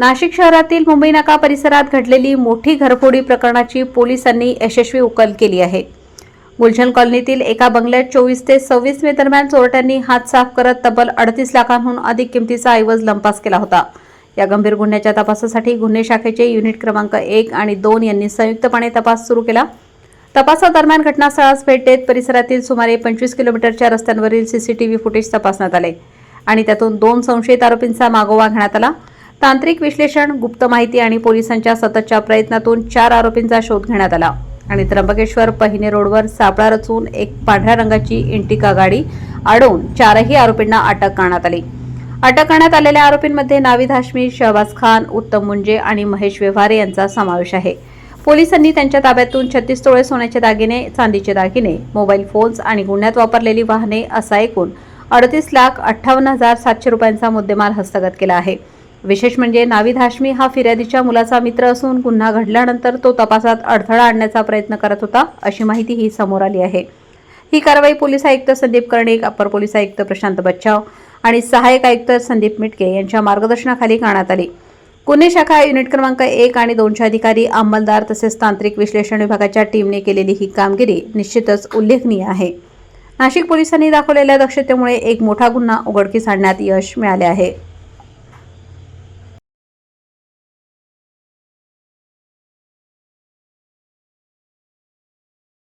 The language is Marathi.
नाशिक शहरातील मुंबई नाका परिसरात घडलेली मोठी घरफोडी प्रकरणाची पोलिसांनी यशस्वी उकल केली आहे. गुलशन कॉलनीतील एका बंगल्यात चोवीस ते सव्वीस मे दरम्यान चोरट्यांनी हात साफ करत तब्बल अडतीस लाखांहून अधिक किमतीचा ऐवज लंपास केला होता. या गंभीर गुन्ह्याच्या तपासासाठी गुन्हे शाखेचे युनिट क्रमांक एक आणि दोन यांनी संयुक्तपणे तपास सुरू केला. तपासादरम्यान घटनास्थळास भेट देत परिसरातील सुमारे पंचवीस किलोमीटरच्या रस्त्यांवरील सीसीटीव्ही फुटेज तपासण्यात आले आणि त्यातून दोन संशयित आरोपींचा मागोवा घेण्यात आला. तांत्रिक विश्लेषण गुप्त माहिती आणि पोलिसांच्या सततच्या प्रयत्नातून चार आरोपींचा शोध घेण्यात आला. आणि त्र्यंबकेश्वर पहिने रोडवर सापळा रचून एक पांढऱ्या रंगाची इंटिका गाडी अडवून चारही आरोपींना अटक करण्यात आली. अटक करण्यात आलेल्या आरोपींमध्ये नाविद हाशमी शहबाज खान उत्तम मुंजे आणि महेश व्यवहारे यांचा समावेश आहे. पोलिसांनी त्यांच्या ताब्यातून छत्तीस तोळे सोन्याचे दागिने चांदीचे दागिने मोबाईल फोन्स आणि गुन्ह्यात वापरलेली वाहने असा एकूण अडतीस लाख अठ्ठावन्न हजार सातशे रुपयांचा मुद्देमाल हस्तगत केला आहे. विशेष म्हणजे नाविद हाशमी हा फिर्यादीच्या मुलाचा मित्र असून गुन्हा घडल्यानंतर तो तपासात अडथळा आणण्याचा प्रयत्न करत होता अशी माहिती ही समोर आली आहे. ही कारवाई पोलीस आयुक्त संदीप कर्णिक अपर पोलीस आयुक्त प्रशांत बच्चाव आणि सहाय्यक आयुक्त संदीप मिटके यांच्या मार्गदर्शनाखाली करण्यात आली. गुन्हे शाखा युनिट क्रमांक एक आणि दोनशे अधिकारी अंमलदार तसेच तांत्रिक विश्लेषण विभागाच्या टीमने केलेली ही कामगिरी निश्चितच उल्लेखनीय आहे. नाशिक पोलिसांनी दाखवलेल्या दक्षतेमुळे एक मोठा गुन्हा उघडकीस आणण्यात यश मिळाले आहे.